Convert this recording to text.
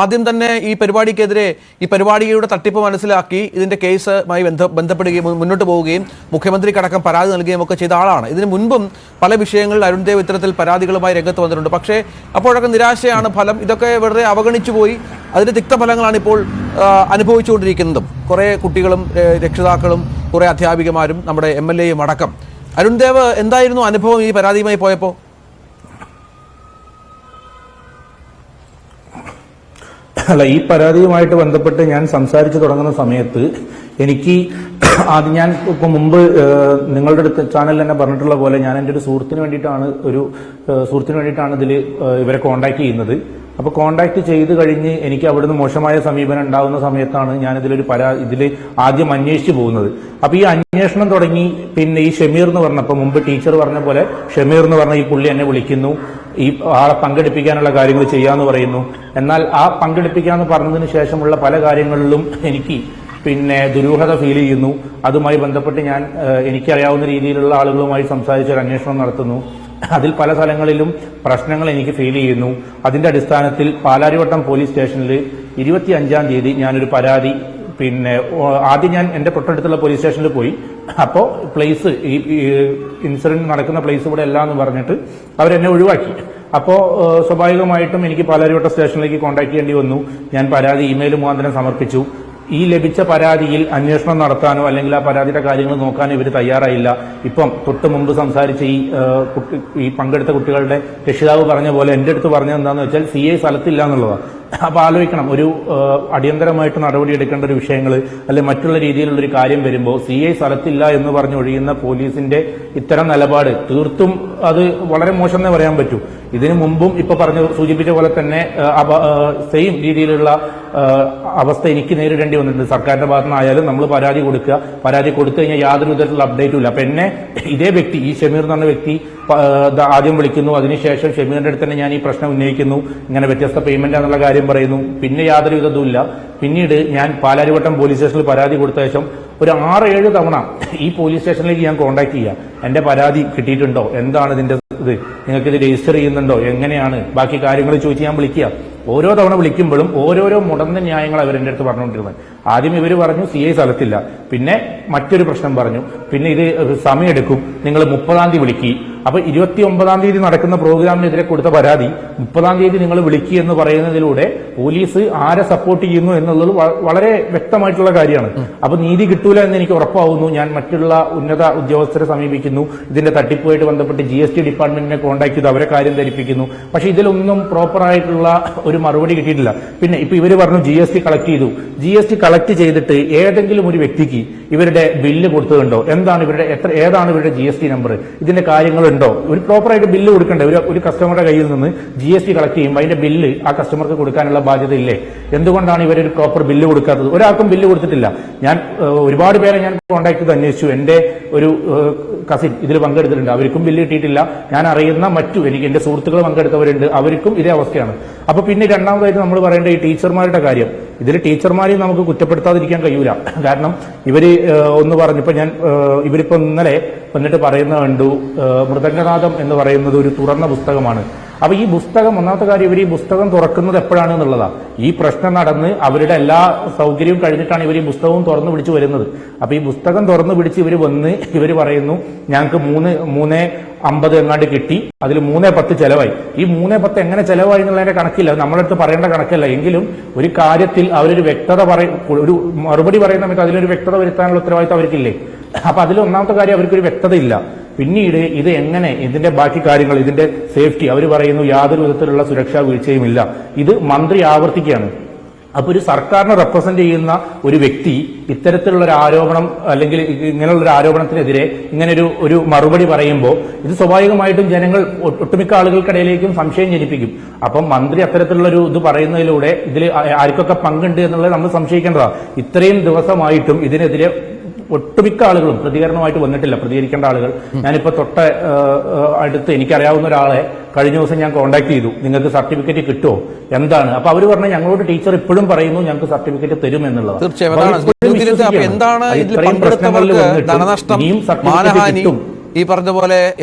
ആദ്യം തന്നെ ഈ പരിപാടിക്കെതിരെ ഈ പരിപാടിയുടെ തട്ടിപ്പ് മനസ്സിലാക്കി ഇതിന്റെ കേസുമായി ബന്ധ ബന്ധപ്പെടുകയും മുന്നോട്ട് പോവുകയും മുഖ്യമന്ത്രി മുഖ്യമന്ത്രിക്കടക്കം പരാതി നൽകുകയും ഒക്കെ ചെയ്ത ആളാണ്. ഇതിനു മുൻപും പല വിഷയങ്ങളിൽ അരുൺ ദേവ് ഇത്തരത്തിൽ പരാതികളുമായി രംഗത്ത് വന്നിട്ടുണ്ട്. പക്ഷേ അപ്പോഴൊക്കെ നിരാശയാണ് ഫലം. ഇതൊക്കെ വെറുതെ അവഗണിച്ചു പോയി. അതിന്റെ തിക്തഫലങ്ങളാണ് ഇപ്പോൾ അനുഭവിച്ചുകൊണ്ടിരിക്കുന്നതും. കുറേ കുട്ടികളും രക്ഷിതാക്കളും കുറേ അധ്യാപികമാരും നമ്മുടെ എം എൽ എയും അടക്കം. അരുൺ ദേവ് എന്തായിരുന്നു അനുഭവം ഈ പരാതിയുമായി പോയപ്പോൾ? അല്ല ഈ പരാതിയുമായിട്ട് ബന്ധപ്പെട്ട് ഞാൻ സംസാരിച്ചു തുടങ്ങുന്ന സമയത്ത് എനിക്ക് ആദ്യം ഞാൻ ഇപ്പൊ മുമ്പ് നിങ്ങളുടെ അടുത്ത് ചാനലിൽ തന്നെ പറഞ്ഞിട്ടുള്ള പോലെ ഞാൻ എന്റെ ഒരു സുഹൃത്തിന് വേണ്ടിയിട്ടാണ് ഒരു സുഹൃത്തിന് വേണ്ടിയിട്ടാണ് ഇതിൽ ഇവരെ കോണ്ടാക്ട് ചെയ്യുന്നത്. അപ്പൊ കോണ്ടാക്ട് ചെയ്ത് കഴിഞ്ഞ് എനിക്ക് അവിടുന്ന് മോശമായ സമീപനം ഉണ്ടാകുന്ന സമയത്താണ് ഞാൻ ഇതിലൊരു പരാ ഇതിൽ ആദ്യം അന്വേഷിച്ചു പോകുന്നത്. അപ്പൊ ഈ അന്വേഷണം തുടങ്ങി പിന്നെ ഈ ഷമീർ എന്ന് പറഞ്ഞപ്പോൾ മുമ്പ് ടീച്ചർ പറഞ്ഞ പോലെ ഷമീർ എന്ന് പറഞ്ഞ ഈ പുള്ളി എന്നെ വിളിക്കുന്നു. ഈ ആളെ പങ്കെടുപ്പിക്കാനുള്ള കാര്യങ്ങൾ ചെയ്യാന്ന് പറയുന്നു. എന്നാൽ ആ പങ്കെടുപ്പിക്കാന്ന് പറഞ്ഞതിന് ശേഷമുള്ള പല കാര്യങ്ങളിലും എനിക്ക് പിന്നെ ദുരൂഹത ഫീൽ ചെയ്യുന്നു. അതുമായി ബന്ധപ്പെട്ട് ഞാൻ എനിക്കറിയാവുന്ന രീതിയിലുള്ള ആളുകളുമായി സംസാരിച്ച് ഒരു അന്വേഷണം നടത്തുന്നു. അതിൽ പല സ്ഥലങ്ങളിലും പ്രശ്നങ്ങൾ എനിക്ക് ഫീൽ ചെയ്യുന്നു. അതിന്റെ അടിസ്ഥാനത്തിൽ പാലാരിവട്ടം പോലീസ് സ്റ്റേഷനിൽ ഇരുപത്തി അഞ്ചാം തീയതി ഞാനൊരു പരാതി പിന്നെ ആദ്യം ഞാൻ എന്റെ തൊട്ടടുത്തുള്ള പോലീസ് സ്റ്റേഷനിൽ പോയി. അപ്പോൾ പ്ലേസ് ഈ ഇൻസിഡന്റ് നടക്കുന്ന പ്ലേസ് ഇവിടെ അല്ല എന്ന് പറഞ്ഞിട്ട് അവരെന്നെ ഒഴിവാക്കി. അപ്പോൾ സ്വാഭാവികമായിട്ടും എനിക്ക് പാലാരിവട്ട സ്റ്റേഷനിലേക്ക് കോൺടാക്ട് ചെയ്യേണ്ടി വന്നു. ഞാൻ പരാതി ഇമെയിൽ മുഖാന്തരം സമർപ്പിച്ചു. ഈ ലഭിച്ച പരാതിയിൽ അന്വേഷണം നടത്താനോ അല്ലെങ്കിൽ ആ പരാതിയുടെ കാര്യങ്ങൾ നോക്കാനോ ഇവർ തയ്യാറായില്ല. ഇപ്പം തൊട്ട് മുമ്പ് സംസാരിച്ച ഈ കുട്ടി ഈ പങ്കെടുത്ത കുട്ടികളുടെ രക്ഷിതാവ് പറഞ്ഞ പോലെ എന്റെ അടുത്ത് പറഞ്ഞത് എന്താണെന്ന് വെച്ചാൽ സി ഐ സ്ഥലത്തില്ല എന്നുള്ളതാണ്. അപ്പൊ ആലോചിക്കണം. ഒരു അടിയന്തരമായിട്ട് നടപടി എടുക്കേണ്ട ഒരു വിഷയങ്ങൾ അല്ലെ മറ്റുള്ള രീതിയിലുള്ള ഒരു കാര്യം വരുമ്പോൾ സി ഐ സ്ഥലത്തില്ല എന്ന് പറഞ്ഞ് ഒഴിയുന്ന പോലീസിന്റെ ഇത്തരം നിലപാട് തീർത്തും അത് വളരെ മോശം എന്നേ പറയാൻ പറ്റൂ. ഇതിനു മുമ്പും ഇപ്പൊ പറഞ്ഞു സൂചിപ്പിച്ച പോലെ തന്നെ സെയിം രീതിയിലുള്ള അവസ്ഥ എനിക്ക് നേരിടേണ്ടി വന്നിട്ടുണ്ട്. സർക്കാരിന്റെ ഭാഗത്തു നിന്നായാലും നമ്മൾ പരാതി കൊടുക്കുക. പരാതി കൊടുത്തു കഴിഞ്ഞാൽ യാതൊരു വിധത്തിലുള്ള അപ്ഡേറ്റും ഇല്ല. അപ്പൊ എന്നെ ഇതേ വ്യക്തി ഈ ഷമീർ എന്ന് പറഞ്ഞ വ്യക്തി ആദ്യം വിളിക്കുന്നു. അതിനുശേഷം ഷമീറിന്റെ അടുത്ത് തന്നെ ഞാൻ ഈ പ്രശ്നം ഉന്നയിക്കുന്നു. ഇങ്ങനെ വ്യത്യസ്ത പേയ്മെന്റ് എന്നുള്ള കാര്യം പറയുന്നു. പിന്നെ യാതൊരു വിധതുമില്ല പിന്നീട് ഞാൻ പാലാരിവട്ടം പോലീസ് സ്റ്റേഷനിൽ പരാതി കൊടുത്ത ശേഷം ഒരു ആറ് ഏഴ് തവണ ഈ പോലീസ് സ്റ്റേഷനിലേക്ക് ഞാൻ കോൺടാക്ട് ചെയ്യാം എന്റെ പരാതി കിട്ടിയിട്ടുണ്ടോ? എന്താണ് ഇതിന്റെ ഇത്? നിങ്ങൾക്ക് ഇത് രജിസ്റ്റർ ചെയ്യുന്നുണ്ടോ? എങ്ങനെയാണ്? ബാക്കി കാര്യങ്ങൾ ചോദിച്ച് ഞാൻ വിളിക്കുക. ഓരോ തവണ വിളിക്കുമ്പോഴും ഓരോരോ മുടന്ന ന്യായങ്ങൾ അവർ എന്റെ അടുത്ത് പറഞ്ഞുകൊണ്ടിരുന്നത് ആദ്യം ഇവർ പറഞ്ഞു സി ഐ സ്ഥലത്തില്ല. പിന്നെ മറ്റൊരു പ്രശ്നം പറഞ്ഞു. പിന്നെ ഇത് സമയമെടുക്കും. നിങ്ങൾ മുപ്പതാം തീയതി വിളിക്കി. അപ്പൊ ഇരുപത്തി ഒമ്പതാം തീയതി നടക്കുന്ന പ്രോഗ്രാമിനെതിരെ കൊടുത്ത പരാതി മുപ്പതാം തീയതി നിങ്ങൾ വിളിക്കുക എന്ന് പറയുന്നതിലൂടെ പോലീസ് ആരെ സപ്പോർട്ട് ചെയ്യുന്നു എന്നുള്ളത് വളരെ വ്യക്തമായിട്ടുള്ള കാര്യമാണ്. അപ്പൊ നീതി കിട്ടൂല എന്ന് എനിക്ക് ഉറപ്പാവുന്നു. ഞാൻ മറ്റുള്ള ഉന്നത ഉദ്യോഗസ്ഥരെ സമീപിക്കുന്നു. ഇതിന്റെ തട്ടിപ്പുമായിട്ട് ബന്ധപ്പെട്ട് ജി എസ് ടി ഡിപ്പാർട്ട്മെന്റിനെ കോൺടാക്ട് ചെയ്ത് അവരെ കാര്യം ധരിപ്പിക്കുന്നു. പക്ഷെ ഇതിലൊന്നും പ്രോപ്പർ ആയിട്ടുള്ള ഒരു മറുപടി കിട്ടിയിട്ടില്ല. പിന്നെ ഇപ്പൊ ഇവർ പറഞ്ഞു ജി എസ് ടി കളക്ട് ചെയ്തു. ജി എസ് ടി കളക്ട് ചെയ്തിട്ട് ഏതെങ്കിലും ഒരു വ്യക്തിക്ക് ഇവരുടെ ബില്ല് കൊടുത്തതുണ്ടോ? എന്താണ് ഇവരുടെ എത്ര ഏതാണ് ഇവരുടെ ജി എസ് ടി നമ്പർ ഇതിന്റെ കാര്യങ്ങളുണ്ടോ? ഒരു പ്രോപ്പറായിട്ട് ബില്ല് കൊടുക്കണ്ടേ? ഒരു ഒരു കസ്റ്റമറുടെ കയ്യിൽ നിന്ന് ജി എസ് ടി കളക്ട് ചെയ്യുമ്പോൾ അതിന്റെ ബില്ല് ആ കസ്റ്റമർക്ക് കൊടുക്കാനുള്ള ബാധ്യത ഇല്ലേ എന്തുകൊണ്ടാണ് ഇവരൊരു പ്രോപ്പർ ബില്ല് കൊടുക്കാത്തത്? ഒരാൾക്കും ബില്ല് കൊടുത്തിട്ടില്ല. ഞാൻ ഒരുപാട് പേരെ ഞാൻ കോൺടാക്ട് ചെയ്ത് അന്വേഷിച്ചു. എന്റെ ഒരു കസിൻ ഇതിൽ പങ്കെടുത്തിട്ടുണ്ട്. അവർക്കും ബില്ല് കിട്ടിയിട്ടില്ല. ഞാൻ അറിയുന്ന മറ്റു എനിക്ക് എന്റെ സുഹൃത്തുക്കൾ പങ്കെടുത്തവരുണ്ട്. അവർക്കും ഇതേ അവസ്ഥയാണ്. അപ്പൊ പിന്നെ രണ്ടാമതായിട്ട് നമ്മൾ പറയേണ്ട ഈ ടീച്ചർമാരുടെ കാര്യം. ഇതിൽ ടീച്ചർമാരെ നമുക്ക് കുറ്റപ്പെടുത്താതിരിക്കാൻ കഴിയൂല. കാരണം ഇവർ ഒന്ന് പറഞ്ഞു ഇപ്പൊ ഞാൻ ഇവരിപ്പോ ഇന്നലെ വന്നിട്ട് പറയുന്ന കണ്ടു മൃദംഗനാഥം എന്ന് പറയുന്നത് ഒരു തുറന്ന പുസ്തകമാണ്. അപ്പൊ ഈ പുസ്തകം ഒന്നാമത്തെ കാര്യം ഇവർ ഈ പുസ്തകം തുറക്കുന്നത് എപ്പോഴാണ് എന്നുള്ളതാണ് ഈ പ്രശ്നം നടന്ന് അവരുടെ എല്ലാ സൗകര്യവും കഴിഞ്ഞിട്ടാണ് ഇവർ ഈ പുസ്തകവും തുറന്നു പിടിച്ചു വരുന്നത്. അപ്പൊ ഈ പുസ്തകം തുറന്നു പിടിച്ച് ഇവർ വന്ന് ഇവർ പറയുന്നു ഞങ്ങൾക്ക് മൂന്ന് മൂന്നേ അമ്പത് എങ്ങാണ്ട് കിട്ടി. അതിൽ മൂന്നേ പത്ത് ചെലവായി. ഈ മൂന്നേ പത്ത് എങ്ങനെ ചെലവായി എന്നുള്ളതിന്റെ കണക്കില്ല. അത് നമ്മുടെ അടുത്ത് പറയേണ്ട കണക്കല്ല. എങ്കിലും ഒരു കാര്യത്തിൽ അവരൊരു വ്യക്തത പറയും ഒരു മറുപടി പറയുന്ന സമയത്ത് അതിലൊരു വ്യക്തത വരുത്താനുള്ള ഉത്തരവാദിത്തം അവർക്കില്ലേ. അപ്പൊ അതിൽ ഒന്നാമത്തെ കാര്യം അവർക്കൊരു വ്യക്തത ഇല്ല പിന്നീട് ഇത് എങ്ങനെ ഇതിന്റെ ബാക്കി കാര്യങ്ങൾ ഇതിന്റെ സേഫ്റ്റി അവർ പറയുന്നു യാതൊരു വിധത്തിലുള്ള സുരക്ഷാ വീഴ്ചയുമില്ല. ഇത് മന്ത്രി ആവർത്തിക്കുകയാണ്. അപ്പൊ ഒരു സർക്കാരിനെ റെപ്രസെന്റ് ചെയ്യുന്ന ഒരു വ്യക്തി ഇത്തരത്തിലുള്ള ഒരു ആരോപണം അല്ലെങ്കിൽ ഇങ്ങനെയുള്ള ഒരു ആരോപണത്തിനെതിരെ ഇങ്ങനെ ഒരു ഒരു മറുപടി പറയുമ്പോൾ ഇത് സ്വാഭാവികമായിട്ടും ജനങ്ങൾ ഒട്ടുമിക്ക ആളുകൾക്കിടയിലേക്കും സംശയം ജനിപ്പിക്കും. അപ്പം മന്ത്രി അത്തരത്തിലുള്ള ഒരു ഇത് പറയുന്നതിലൂടെ ഇതിൽ ആർക്കൊക്കെ പങ്കുണ്ട് എന്നുള്ളത് നമ്മൾ സംശയിക്കേണ്ടതാണ്. ഇത്രയും ദിവസമായിട്ടും ഇതിനെതിരെ ഒട്ടുമിക്ക ആളുകളും പ്രതികരണമായിട്ട് വന്നിട്ടില്ല പ്രതികരിക്കേണ്ട ആളുകൾ. ഞാനിപ്പോ തൊട്ട അടുത്ത് എനിക്കറിയാവുന്ന ഒരാളെ കഴിഞ്ഞ ദിവസം ഞാൻ കോൺടാക്ട് ചെയ്തു. നിങ്ങൾക്ക് സർട്ടിഫിക്കറ്റ് കിട്ടുമോ? എന്താണ്? അപ്പൊ അവർ പറഞ്ഞു ഞങ്ങളോട് ടീച്ചർ ഇപ്പോഴും പറയുന്നു ഞങ്ങൾക്ക് സർട്ടിഫിക്കറ്റ് തരും എന്നുള്ളത്. തീർച്ചയായും. ധനനഷ്ടം. ഈ പറഞ്ഞ പോലെ